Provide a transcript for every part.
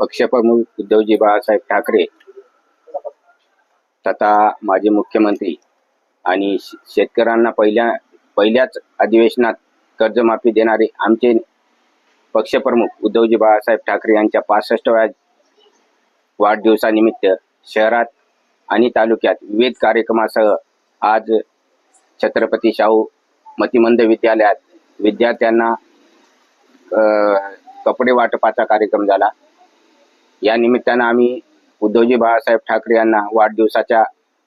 पक्षप्रमुख उद्धवजी बाळासाहेब ठाकरे तथा माजी मुख्यमंत्री आणि शेतकऱ्यांना पहिल्या पहिल्याच अधिवेशनात कर्जमाफी देणारे आमचे पक्षप्रमुख उद्धवजी बाळासाहेब ठाकरे यांच्या पासष्टव्या वाढदिवसानिमित्त शहरात आणि तालुक्यात विविध कार्यक्रमासह आज छत्रपती शाहू मतिमंद विद्यालयात विद्यार्थ्यांना कपडे वाटपाचा कार्यक्रम झाला. या निमित्तानं आम्ही उद्धवजी बाळासाहेब ठाकरे यांना वाढदिवसाच्या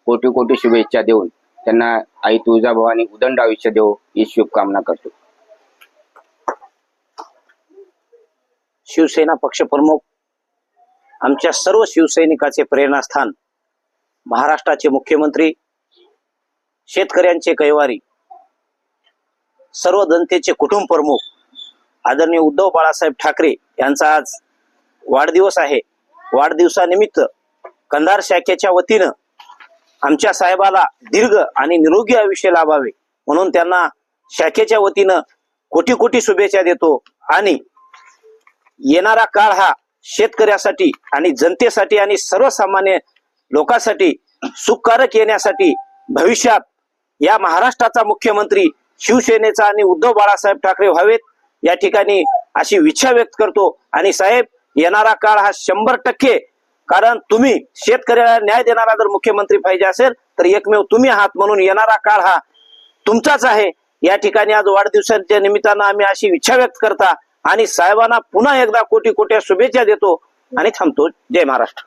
कोटी कोटी शुभेच्छा देऊन त्यांना आई तुळजाभवानी उदंड आयुष्य देव ही शुभकामना करतो. शिवसेना पक्षप्रमुख आमच्या सर्व शिवसैनिकाचे प्रेरणास्थान महाराष्ट्राचे मुख्यमंत्री शेतकऱ्यांचे कैवारी सर्व जनतेचे कुटुंब प्रमुख आदरणीय उद्धव बाळासाहेब ठाकरे यांचा आज वाढदिवस आहे. वाढदिवसानिमित्त कंधार शाखेच्या वतीनं आमच्या साहेबाला दीर्घ आणि निरोगी आयुष्य लाभावे. म्हणून त्यांना शाखेच्या वतीनं कोटी कोटी शुभेच्छा देतो आणि येणारा काळ हा शेतकऱ्यासाठी आणि जनतेसाठी आणि सर्वसामान्य लोकांसाठी सुखकारक येण्यासाठी भविष्यात या महाराष्ट्राचा मुख्यमंत्री शिवसेनेचा आणि उद्धव बाळासाहेब ठाकरे व्हावेत या ठिकाणी अशी इच्छा व्यक्त करतो. आणि साहेब येणारा काळ हा शंभर टक्के. कारण तुम्ही शेतकऱ्याला न्याय देणारा जर मुख्यमंत्री पाहिजे असेल तर एकमेव तुम्ही आहात म्हणून येणारा काळ हा तुमचाच आहे. या ठिकाणी आज वाढदिवसाच्या निमित्तानं आम्ही अशी इच्छा व्यक्त करता आणि साहेबांना पुन्हा एकदा कोटी कोट्या शुभेच्छा देतो आणि थांबतो. जय महाराष्ट्र.